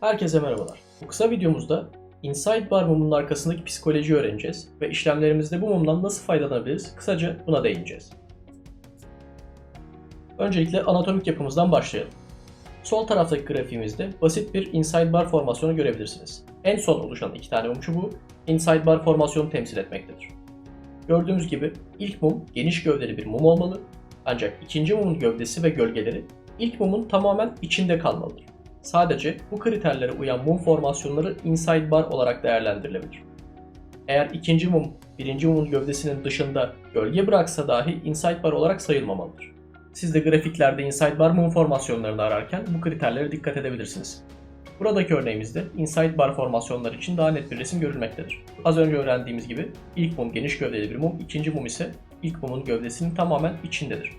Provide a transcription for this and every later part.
Herkese merhabalar. Bu kısa videomuzda Inside Bar mumunun arkasındaki psikolojiyi öğreneceğiz ve işlemlerimizde bu mumdan nasıl faydalanabiliriz kısaca buna değineceğiz. Öncelikle anatomik yapımızdan başlayalım. Sol taraftaki grafiğimizde basit bir inside bar formasyonu görebilirsiniz. En son oluşan iki tane mum çubuğu inside bar formasyonu temsil etmektedir. Gördüğümüz gibi ilk mum geniş gövdeli bir mum olmalı ancak ikinci mumun gövdesi ve gölgeleri ilk mumun tamamen içinde kalmalıdır. Sadece bu kriterlere uyan mum formasyonları inside bar olarak değerlendirilebilir. Eğer ikinci mum birinci mumun gövdesinin dışında gölge bıraksa dahi inside bar olarak sayılmamalıdır. Siz de grafiklerde inside bar mum formasyonlarını ararken bu kriterlere dikkat edebilirsiniz. Buradaki örneğimizde inside bar formasyonlar için daha net bir resim görülmektedir. Az önce öğrendiğimiz gibi ilk mum geniş gövdeli bir mum, ikinci mum ise ilk mumun gövdesinin tamamen içindedir.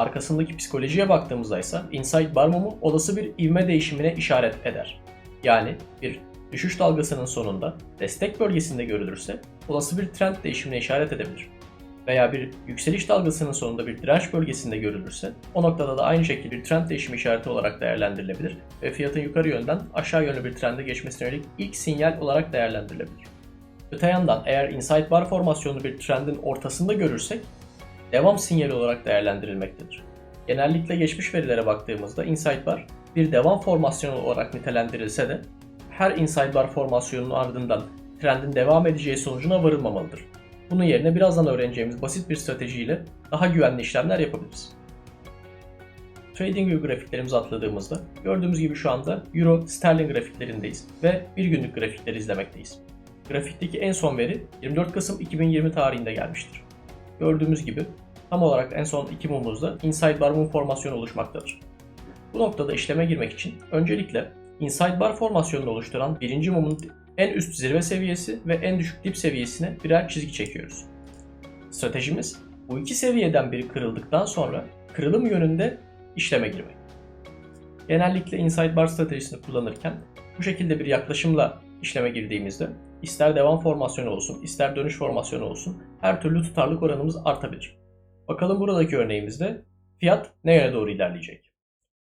Arkasındaki psikolojiye baktığımızda ise inside bar olası bir ivme değişimine işaret eder. Yani bir düşüş dalgasının sonunda destek bölgesinde görülürse olası bir trend değişimine işaret edebilir. Veya bir yükseliş dalgasının sonunda bir direnç bölgesinde görülürse o noktada da aynı şekilde bir trend değişimi işareti olarak değerlendirilebilir ve fiyatın yukarı yönden aşağı yönlü bir trende geçmesine yönelik ilk sinyal olarak değerlendirilebilir. Öte yandan eğer inside bar formasyonlu bir trendin ortasında görürsek devam sinyali olarak değerlendirilmektedir. Genellikle geçmiş verilere baktığımızda inside bar bir devam formasyonu olarak nitelendirilse de her inside bar formasyonunun ardından trendin devam edeceği sonucuna varılmamalıdır. Bunun yerine birazdan öğreneceğimiz basit bir stratejiyle daha güvenli işlemler yapabiliriz. TradingView grafiklerimizi atladığımızda gördüğümüz gibi şu anda Euro Sterling grafiklerindeyiz ve bir günlük grafikleri izlemekteyiz. Grafikteki en son veri 24 Kasım 2020 tarihinde gelmiştir. Gördüğümüz gibi tam olarak en son iki mumumuzda inside bar mum formasyonu oluşmaktadır. Bu noktada işleme girmek için öncelikle inside bar formasyonunu oluşturan birinci mumun en üst zirve seviyesi ve en düşük dip seviyesine birer çizgi çekiyoruz. Stratejimiz bu iki seviyeden biri kırıldıktan sonra kırılım yönünde işleme girmek. Genellikle inside bar stratejisini kullanırken bu şekilde bir yaklaşımla işleme girdiğimizde ister devam formasyonu olsun, ister dönüş formasyonu olsun her türlü tutarlılık oranımız artabilir. Bakalım buradaki örneğimizde fiyat ne yöne doğru ilerleyecek?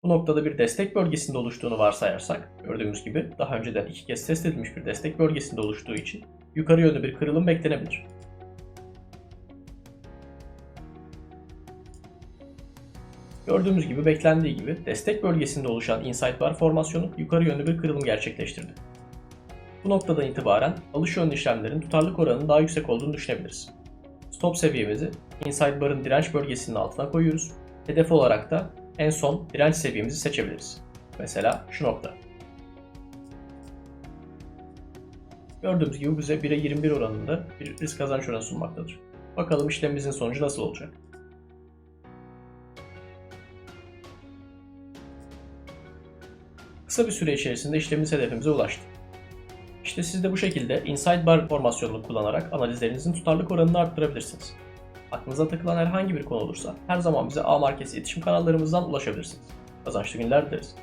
Bu noktada bir destek bölgesinde oluştuğunu varsayarsak, gördüğümüz gibi daha önceden iki kez test edilmiş bir destek bölgesinde oluştuğu için yukarı yönlü bir kırılım beklenebilir. Gördüğümüz gibi beklendiği gibi destek bölgesinde oluşan inside bar formasyonu yukarı yönlü bir kırılım gerçekleştirdi. Bu noktadan itibaren alış yönlü işlemlerin tutarlılık oranının daha yüksek olduğunu düşünebiliriz. Stop seviyemizi inside barın direnç bölgesinin altına koyuyoruz. Hedef olarak da en son direnç seviyemizi seçebiliriz. Mesela şu nokta. Gördüğümüz gibi bize 1'e 21 oranında bir risk kazanç oranı sunmaktadır. Bakalım işlemimizin sonucu nasıl olacak? Kısa bir süre içerisinde işlemimiz hedefimize ulaştı. İşte siz de bu şekilde inside bar formasyonunu kullanarak analizlerinizin tutarlılık oranını arttırabilirsiniz. Aklınıza takılan herhangi bir konu olursa her zaman bize A Markets iletişim kanallarımızdan ulaşabilirsiniz. Kazançlı günler dileriz.